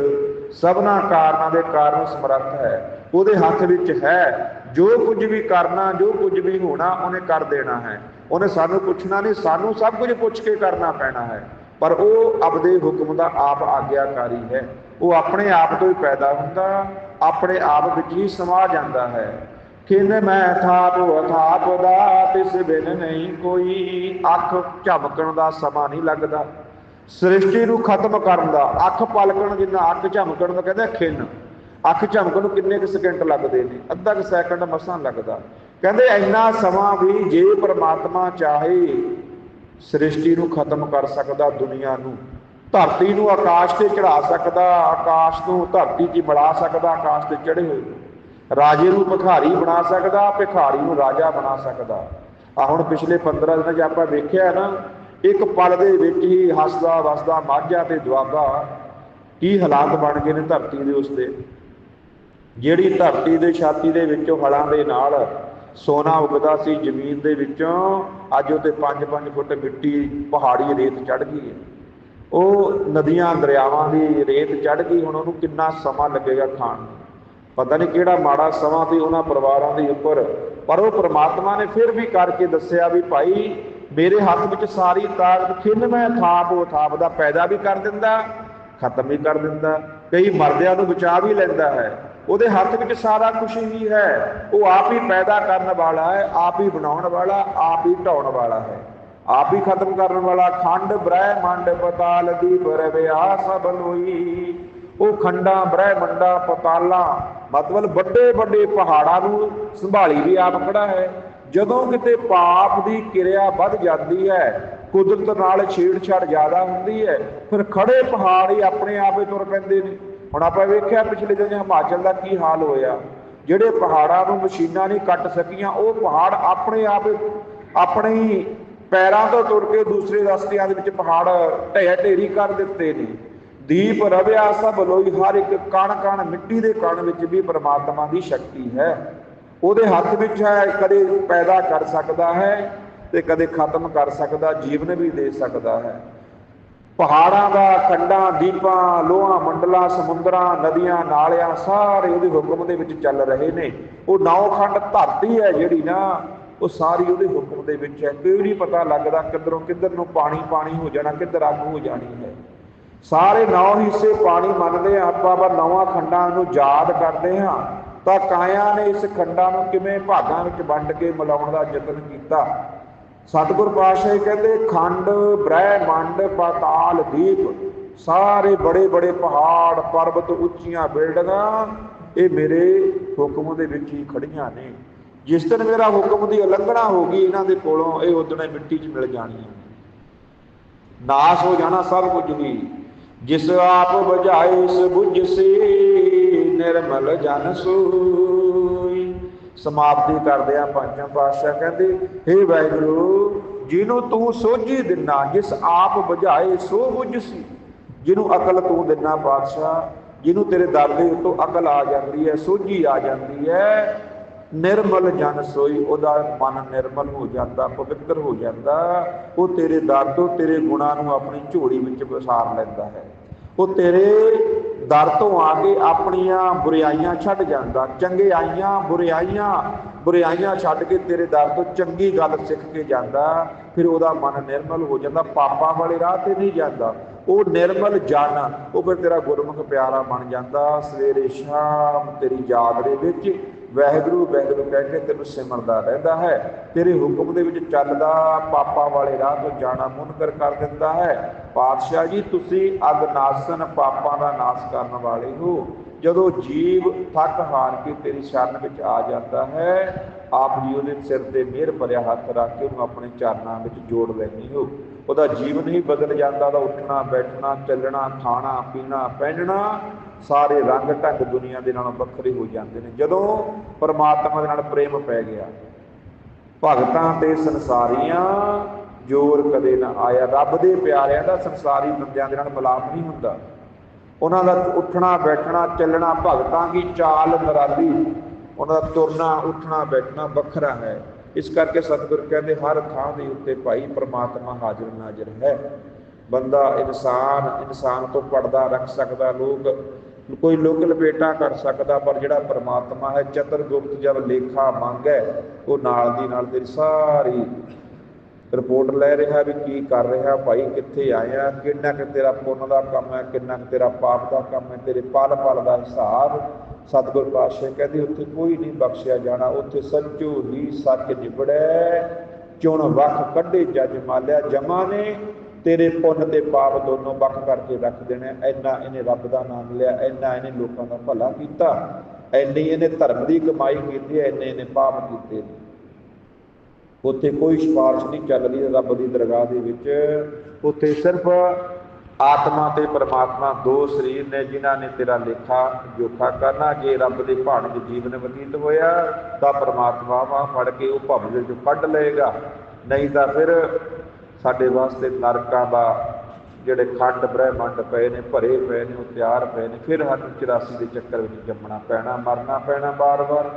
Speaker 1: ਸਭਨਾ ਕਾਰਨਾਂ ਦੇ ਕਾਰਨ ਸਮਰੱਥ ਹੈ। ਉਹਦੇ ਹੱਥ ਵਿੱਚ ਹੈ, ਜੋ ਕੁਝ ਵੀ ਕਰਨਾ, ਜੋ ਕੁਝ ਵੀ ਹੋਣਾ, ਉਹਨੇ ਕਰ ਦੇਣਾ ਹੈ। ਉਹਨੇ ਸਾਨੂੰ ਪੁੱਛਣਾ ਨਹੀਂ, ਸਾਨੂੰ ਸਭ ਕੁਝ ਪੁੱਛ ਕੇ ਕਰਨਾ ਪੈਣਾ ਹੈ। ਪਰ ਉਹ ਆਪਦੇ ਹੁਕਮ ਦਾ ਆਪ ਆਗਿਆਕਾਰੀ ਹੈ। ਉਹ ਆਪਣੇ ਆਪ ਤੋਂ ਹੀ ਪੈਦਾ ਹੁੰਦਾ, ਆਪਣੇ ਆਪ ਵਿੱਚ ਹੀ ਸਮਾ ਜਾਂਦਾ ਹੈ। ਕਿਨ ਮੈਂ ਥਾਪ ਵਥਾਪ ਦਾ, ਤਿਸ ਬਿਨ ਨਹੀਂ ਕੋਈ ਅੱਖ ਝਮਕਣ ਦਾ ਸਮਾਂ ਨਹੀਂ ਲੱਗਦਾ। ਸ੍ਰਿਸ਼ਟੀ ਨੂੰ ਖਤਮ ਕਰਨ ਦਾ, ਅੱਖ ਪਲਕਣ ਜਿੰਨਾ ਅੱਖ ਝਮਕਣ ਦਾ ਕਹਿੰਦੇ ਖਿੰਨ। ਅੱਖ ਝਮਕਣ ਨੂੰ ਕਿੰਨੇ ਕੁ ਸਕਿੰਟ ਲੱਗਦੇ ਨੇ, ਅੱਧਾ ਕੁ ਸੈਕਿੰਡ ਮਸਾਂ ਲੱਗਦਾ। ਕਹਿੰਦੇ ਇੰਨਾ ਸਮਾਂ ਵੀ ਜੇ ਪ੍ਰਮਾਤਮਾ ਚਾਹੇ ਸ੍ਰਿਸ਼ਟੀ ਨੂੰ ਖਤਮ ਕਰ ਸਕਦਾ ਦੁਨੀਆ ਨੂੰ। ਧਰਤੀ ਨੂੰ ਆਕਾਸ਼ ਤੇ ਚੜਾ ਸਕਦਾ, ਆਕਾਸ਼ ਨੂੰ ਧਰਤੀ 'ਚ ਮਿਲਾ ਸਕਦਾ, ਆਕਾਸ਼ ਤੇ ਚੜੇ ਹੋਏ ਰਾਜੇ ਨੂੰ ਭਿਖਾਰੀ ਬਣਾ ਸਕਦਾ, ਭਿਖਾਰੀ ਨੂੰ ਰਾਜਾ ਬਣਾ ਸਕਦਾ। ਆ ਹੁਣ ਪਿਛਲੇ 15 ਦਿਨਾਂ 'ਚ ਆਪਾਂ ਵੇਖਿਆ ਨਾ, ਇੱਕ ਪਲ ਦੇ ਵਿੱਚ ਹੀ ਹੱਸਦਾ, ਵਸਦਾ, ਮਾਝਾ ਤੇ ਦੁਆਬਾ ਕੀ ਹਾਲਾਤ ਬਣ ਗਏ ਨੇ ਧਰਤੀ ਦੇ ਉਸ ਦੇ ਜਿਹੜੀ ਧਰਤੀ ਦੇ ਛਾਤੀ ਦੇ ਵਿੱਚੋਂ ਹਲਾਂ ਦੇ ਨਾਲ ਸੋਨਾ ਉਗਦਾ ਸੀ, ਜ਼ਮੀਨ ਦੇ ਵਿੱਚੋਂ। ਅੱਜ ਉਹ ਤੇ 5-5 ਫੁੱਟ ਮਿੱਟੀ, ਪਹਾੜੀ ਰੇਤ ਚੜ ਗਈ ਹੈ। ਉਹ ਨਦੀਆਂ, ਦਰਿਆਵਾਂ ਦੀ ਰੇਤ ਚੜ ਗਈ, ਹੁਣ ਉਹਨੂੰ ਕਿੰਨਾ ਸਮਾਂ ਲੱਗੇਗਾ ਖਾਣ ਪਤਾ ਨਹੀਂ ਕਿਹੜਾ ਮਾੜਾ ਸਮਾਂ ਸੀ ਉਹਨਾਂ ਪਰਿਵਾਰਾਂ ਦੇ ਉੱਪਰ। ਪਰ ਉਹ ਪ੍ਰਮਾਤਮਾ ਨੇ ਫਿਰ ਵੀ ਕਰਕੇ ਦੱਸਿਆ ਵੀ ਭਾਈ, ਮੇਰੇ ਹੱਥ ਵਿੱਚ ਸਾਰੀ ਤਾਕਤ ਖਿੰਨ ਮੈਂ, ਥਾਪ ਉਹ ਥਾਪ ਦਾ ਪੈਦਾ ਵੀ ਕਰ ਦਿੰਦਾ, ਖਤਮ ਵੀ ਕਰ ਦਿੰਦਾ। ਕਈ ਮਰਦਿਆਂ ਨੂੰ ਬਚਾ ਵੀ ਲੈਂਦਾ ਹੈ। ਉਹਦੇ ਹੱਥ ਵਿੱਚ ਸਾਰਾ ਕੁਝ ਹੀ ਹੈ। ਉਹ ਆਪ ਹੀ ਪੈਦਾ ਕਰਨ ਵਾਲਾ ਹੈ, ਆਪ ਹੀ ਬਣਾਉਣ ਵਾਲਾ, ਆਪ ਹੀ ਢਾਉਣ ਵਾਲਾ ਹੈ। ਆਪ ਹੀ ਖਤਮ ਕਰਨ ਵਾਲਾ ਖੰਡ, ਬ੍ਰਹਿਮੰਡ, ਪਤਾਲ ਦੀ ਬਰਵਿਆ ਸਭ ਲੋਈ। ਉਹ ਖੰਡਾਂ, ਬ੍ਰਹਿਮੰਡਾਂ, ਪਤਾਲਾਂ, ਮਤਲਬ ਵੱਡੇ ਵੱਡੇ ਪਹਾੜਾਂ ਨੂੰ ਸੰਭਾਲੀ ਵੀ ਆਪ ਖੜਾ ਹੈ। ਜਦੋਂ ਕਿਤੇ ਪਾਪ ਦੀ ਕਿਰਿਆ ਵੱਧ ਜਾਂਦੀ ਹੈ, ਕੁਦਰਤ ਨਾਲ ਛੇੜਛਾੜ ਜ਼ਿਆਦਾ ਹੁੰਦੀ ਹੈ, ਫਿਰ ਖੜੇ ਪਹਾੜ ਹੀ ਆਪਣੇ ਆਪ ਹੀ ਤੁਰ ਪੈਂਦੇ ਨੇ। ਹੁਣ ਆਪਾਂ ਵੇਖਿਆ ਪਿਛਲੇ ਦਿਨ ਹਿਮਾਚਲ ਦਾ ਕੀ ਹਾਲ ਹੋਇਆ। ਜਿਹੜੇ ਪਹਾੜਾਂ ਨੂੰ ਮਸ਼ੀਨਾਂ ਨਹੀਂ ਕੱਟ ਸਕੀਆਂ, ਉਹ ਪਹਾੜ ਆਪਣੇ ਆਪ, ਆਪਣੇ ਹੀ ਪੈਰਾਂ ਤੋਂ ਤੁਰ ਕੇ ਦੂਸਰੇ ਰਸਤਿਆਂ ਦੇ ਵਿੱਚ ਪਹਾੜ ਢਹਿ ਢੇਰੀ ਕਰ ਦਿੱਤੇ ਨੇ। ਦੀਪ ਰਵਿਆ ਸਭ ਲੋਈ ਹਰ ਇੱਕ ਕਣ ਕਣ ਮਿੱਟੀ ਦੇ ਕਣ ਵਿੱਚ ਵੀ ਪਰਮਾਤਮਾ ਦੀ ਸ਼ਕਤੀ ਹੈ। ਉਹਦੇ ਹੱਥ ਵਿੱਚ ਹੈ, ਕਦੇ ਪੈਦਾ ਕਰ ਸਕਦਾ ਹੈ ਤੇ ਕਦੇ ਖਤਮ ਕਰ ਸਕਦਾ, ਜੀਵਨ ਵੀ ਦੇ ਸਕਦਾ ਹੈ। ਪਹਾੜਾਂ ਦਾ, ਖੰਡਾਂ, ਦੀਪਾਂ, ਲੋਹਾਂ, ਮੰਡਲਾਂ, ਸਮੁੰਦਰਾਂ, ਨਦੀਆਂ, ਨਾਲਿਆਂ, ਸਾਰੇ ਉਹਦੇ ਹੁਕਮ ਦੇ ਵਿੱਚ ਚੱਲ ਰਹੇ ਨੇ। ਉਹ ਨੌ ਖੰਡ ਧਰਤੀ ਹੈ ਜਿਹੜੀ ਨਾ, ਉਹ ਸਾਰੀ ਉਹਦੇ ਹੁਕਮ ਦੇ ਵਿੱਚ ਹੈ। ਕੋਈ ਨਹੀਂ ਪਤਾ ਲੱਗਦਾ ਕਿੱਧਰੋਂ ਕਿੱਧਰ ਨੂੰ ਪਾਣੀ ਪਾਣੀ ਹੋ ਜਾਣਾ, ਕਿੱਧਰ ਅੱਗ ਹੋ ਜਾਣੀ ਹੈ। ਸਾਰੇ ਨੌ ਹਿੱਸੇ ਪਾਣੀ ਮੰਨਦੇ ਆ, ਆਪਾਂ ਪਰ ਨੌਵਾਂ ਖੰਡਾਂ ਨੂੰ ਯਾਦ ਕਰਦੇ ਹਾਂ। ਤਾਂ ਕਾਇਆ ਨੇ ਇਸ ਖੰਡਾਂ ਨੂੰ ਕਿਵੇਂ ਭਾਗਾਂ ਵਿੱਚ ਵੰਡ ਕੇ ਮਿਲਾਉਣ ਦਾ ਯਤਨ ਕੀਤਾ? ਸਤਿਗੁਰ ਪਾਤਸ਼ਾਹ ਕਹਿੰਦੇ, ਖੰਡ ਬ੍ਰਹਿਮੰਡ ਪਾਤਾਲ, ਦੀਪ, ਸਾਰੇ ਬੜੇ ਬੜੇ ਪਹਾੜ, ਪਰਬਤ ਉੱਚੀਆਂ ਬਿਲਡਿੰਗਾਂ, ਇਹ ਮੇਰੇ ਹੁਕਮ ਦੇ ਵਿੱਚ ਹੀ ਖੜੀਆਂ ਨੇ। ਜਿਸ ਦਿਨ ਮੇਰਾ ਹੁਕਮ ਦੀ ਉਲੰਘਣਾ ਹੋ ਗਈ, ਇਹਨਾਂ ਦੇ ਕੋਲੋਂ ਇਹ ਉਦਣੇ ਮਿੱਟੀ 'ਚ ਮਿਲ ਜਾਣੀਆਂ ਨਾਸ ਹੋ ਜਾਣਾ ਸਭ ਕੁਝ ਹੀ ਜਿਸ ਆਪ ਬੁਝਾਏ ਸ ਬੁਝਸੀ ਨਿਰਮਲ ਜਨ ਸੂ। ਸਮਾਪਤੀ ਕਰਦੇ ਆ ਪੰਜਵਾਂ ਪਾਤਸ਼ਾਹ ਕਹਿੰਦੇ हे ਵਾਹਿਗੁਰੂ, ਜਿਹਨੂੰ ਤੂੰ ਸੋਝੀ ਦਿਨਾ, ਜਿਸ ਆਪ ਬੁਝਾਏ, ਸੋ ਬੁਝਸੀ ਜਿਹਨੂੰ ਅਕਲ ਤੂੰ ਦਿਨਾ ਪਾਤਸ਼ਾਹ, ਜਿਹਨੂੰ ਤੇਰੇ ਦਰ ਦੇ ਉੱਤੋਂ ਅਕਲ ਆ ਜਾਂਦੀ ਹੈ, ਸੋਝੀ ਆ ਜਾਂਦੀ ਹੈ, ਨਿਰਮਲ ਜਨ ਸੋਈ, ਉਹਦਾ ਮਨ ਨਿਰਮਲ ਹੋ ਜਾਂਦਾ, ਪਵਿੱਤਰ ਹੋ ਜਾਂਦਾ। ਉਹ ਤੇਰੇ ਦਰ ਤੋਂ ਤੇਰੇ ਗੁਣਾਂ ਨੂੰ ਆਪਣੀ ਝੋਲੀ ਵਿੱਚ ਵਸਾਰ ਲੈਂਦਾ ਹੈ। ਉਹ ਤੇਰੇ ਦਰ ਤੋਂ ਆ ਕੇ ਆਪਣੀਆਂ ਬੁਰਾਈਆਂ ਛੱਡ ਜਾਂਦਾ। ਚੰਗੇ ਆਈਆਂ ਬੁਰਾਈਆਂ ਬੁਰਾਈਆਂ ਛੱਡ ਕੇ ਤੇਰੇ ਦਰ ਤੋਂ ਚੰਗੀ ਗੱਲ ਸਿੱਖ ਕੇ ਜਾਂਦਾ, ਫਿਰ ਉਹਦਾ ਮਨ ਨਿਰਮਲ ਹੋ ਜਾਂਦਾ, ਪਾਪਾਂ ਵਾਲੇ ਰਾਹ ਤੇ ਨਹੀਂ ਜਾਂਦਾ। ਉਹ ਨਿਰਮਲ ਜਨ ਉਹ ਫਿਰ ਤੇਰਾ ਗੁਰਮੁਖ ਪਿਆਰਾ ਬਣ ਜਾਂਦਾ। ਸਵੇਰੇ ਸ਼ਾਮ ਤੇਰੀ ਯਾਦ ਦੇ ਵਿੱਚ ਵਾਹਿਗੁਰੂ ਵਾਹਿਗੁਰੂ ਕਹਿ ਕੇ ਤੈਨੂੰ ਸਿਮਰਦਾ ਰਹਿੰਦਾ ਹੈ। ਤੇਰੇ ਹੁਕਮ ਦੇ ਵਿੱਚ ਚੱਲਦਾ ਪਾਪਾਂ ਵਾਲੇ ਰਾਹ ਤੋਂ ਜਾਣਾ ਮੁਨਕਰ ਕਰ ਦਿੰਦਾ ਹੈ। ਪਾਤਸ਼ਾਹ ਜੀ, ਤੁਸੀਂ ਅਗਨਾਸਨ ਪਾਪਾਂ ਦਾ ਨਾਸ਼ ਕਰਨ ਵਾਲੇ ਹੋ। ਜਦੋਂ ਜੀਵ ਥੱਕ ਹਾਰ ਕੇ ਤੇਰੀ ਸ਼ਰਨ ਵਿੱਚ ਆ ਜਾਂਦਾ ਹੈ, ਆਪ ਜੀ ਉਹਦੇ ਸਿਰ ਤੇ ਮਿਹਰ ਭਰਿਆ ਹੱਥ ਰੱਖ ਕੇ ਉਹਨੂੰ ਆਪਣੇ ਚਰਨਾਂ ਵਿੱਚ ਜੋੜ ਲੈਣੀ ਹੋ। ਉਹਦਾ ਜੀਵਨ ਹੀ ਬਦਲ ਜਾਂਦਾ, ਉਹਦਾ ਉੱਠਣਾ, ਬੈਠਣਾ, ਚੱਲਣਾ, ਖਾਣਾ, ਪੀਣਾ, ਪਹਿਨਣਾ, ਸਾਰੇ ਰੰਗ ਢੰਗ ਦੁਨੀਆ ਦੇ ਨਾਲੋਂ ਵੱਖਰੇ ਹੋ ਜਾਂਦੇ ਨੇ। ਜਦੋਂ ਪਰਮਾਤਮਾ ਦੇ ਨਾਲ ਪ੍ਰੇਮ ਪੈ ਗਿਆ, ਭਗਤਾਂ ਤੇ ਸੰਸਾਰੀਆਂ ਜੋਰ ਕਦੇ ਨਾ ਆਇਆ। ਰੱਬ ਦੇ ਪਿਆਰਿਆਂ ਦਾ ਸੰਸਾਰੀ ਬੰਦਿਆਂ ਦੇ ਨਾਲ ਮਿਲਾਪ ਨਹੀਂ ਹੁੰਦਾ। ਉਹਨਾਂ ਦਾ ਉੱਠਣਾ, ਬੈਠਣਾ, ਚੱਲਣਾ, ਭਗਤਾਂ ਦੀ ਚਾਲ ਨਰਾਲੀ, ਉਹਨਾਂ ਦਾ ਤੁਰਨਾ, ਉੱਠਣਾ, ਬੈਠਣਾ ਵੱਖਰਾ ਹੈ। ਇਸ ਕਰਕੇ ਸਤਿਗੁਰ ਕਹਿੰਦੇ, ਹਰ ਥਾਂ ਦੇ ਉੱਤੇ ਭਾਈ ਪ੍ਰਮਾਤਮਾ ਹਾਜ਼ਰ ਨਾਜ਼ਰ ਹੈ। ਬੰਦਾ ਇਨਸਾਨ ਇਨਸਾਨ ਤੋਂ ਪਰਦਾ ਰੱਖ ਸਕਦਾ, ਲੋਕ, ਕੋਈ ਲੋਕ ਲਪੇਟਾ ਕਰ ਸਕਦਾ, ਪਰ ਜਿਹੜਾ ਪਰਮਾਤਮਾ ਹੈ, ਚਤਰਗੁਪਤ ਜਦ ਲੇਖਾ ਮੰਗੈ, ਉਹ ਨਾਲ ਦੀ ਨਾਲ ਤੇਰੀ ਸਾਰੀ ਰਿਪੋਰਟ ਲੈ ਰਿਹਾ ਵੀ ਕੀ ਕਰ ਰਿਹਾ, ਭਾਈ ਕਿੱਥੇ ਆਇਆ, ਕਿੰਨਾ ਕਿ ਤੇਰਾ ਪੁੰਨ ਦਾ ਕੰਮ ਹੈ, ਕਿੰਨਾ ਕਿ ਤੇਰਾ ਪਾਪ ਦਾ ਕੰਮ ਹੈ, ਤੇਰੇ ਪਲ ਪਲ ਦਾ ਹਿਸਾਬ ਸਤਿਗੁਰ ਪਾਤਸ਼ਾਹ ਕਹਿੰਦੇ, ਉੱਥੇ ਕੋਈ ਨਹੀਂ ਬਖਸ਼ਿਆ ਜਾਣਾ, ਉੱਥੇ ਸੱਚੋ ਹੀ ਸੱਚ ਨਿਬੜੈ ਚੁਣ ਵਖ ਕੱਢੇ, ਜਜ ਮਾਲਿਆ ਜਮਾ ਨੇ, ਤੇਰੇ ਪੁੰਨ ਤੇ ਪਾਪ ਦੋਨੋਂ ਵੱਖ ਕਰਕੇ ਰੱਖ ਦੇਣਾ ਐਨਾ ਇਹਨੇ ਰੱਬ ਦਾ ਨਾਮ ਲਿਆ ਐਨਾ ਇਹਨੇ ਲੋਕਾਂ ਦਾ ਭਲਾ ਕੀਤਾ ਐਨੀ ਇਹਨੇ ਧਰਮ ਦੀ ਕਮਾਈ ਕੀਤੀ ਐਨੇ ਇਹਨੇ ਪਾਪ ਕੀਤੇ। ਨੇ ਉੱਥੇ ਕੋਈ ਸਿਫਾਰਿਸ਼ ਨਹੀਂ ਚੱਲਦੀ ਰੱਬ ਦੀ ਦਰਗਾਹ ਦੇ ਵਿੱਚ, ਉੱਥੇ ਸਿਰਫ ਆਤਮਾ ਤੇ ਪਰਮਾਤਮਾ ਦੋ ਸਰੀਰ ਨੇ, ਜਿਨ੍ਹਾਂ ਨੇ ਤੇਰਾ ਲੇਖਾ ਜੋਖਾ ਕਰਨਾ। ਜੇ ਰੱਬ ਦੇ ਭਾਣ ਜੀਵਨ ਬਤੀਤ ਹੋਇਆ, ਤਾਂ ਪਰਮਾਤਮਾ ਵਾ ਫੜ ਕੇ ਉਹ ਭਵ ਦੇ ਚੋਂ ਕੱਢ ਲਏਗਾ। ਨਹੀਂ ਤਾਂ ਫਿਰ ਸਾਡੇ ਵਾਸਤੇ ਨਰਕਾਂ ਦਾ ਜਿਹੜੇ ਖੰਡ ਬ੍ਰਹਿਮੰਡ ਪਏ ਨੇ, ਭਰੇ ਪਏ ਨੇ, ਉਹ ਤਿਆਰ ਪਏ ਨੇ। ਫਿਰ ਸਾਨੂੰ 84 ਦੇ ਚੱਕਰ ਵਿੱਚ ਜੰਮਣਾ ਪੈਣਾ, ਮਰਨਾ ਪੈਣਾ ਬਾਰ-ਬਾਰ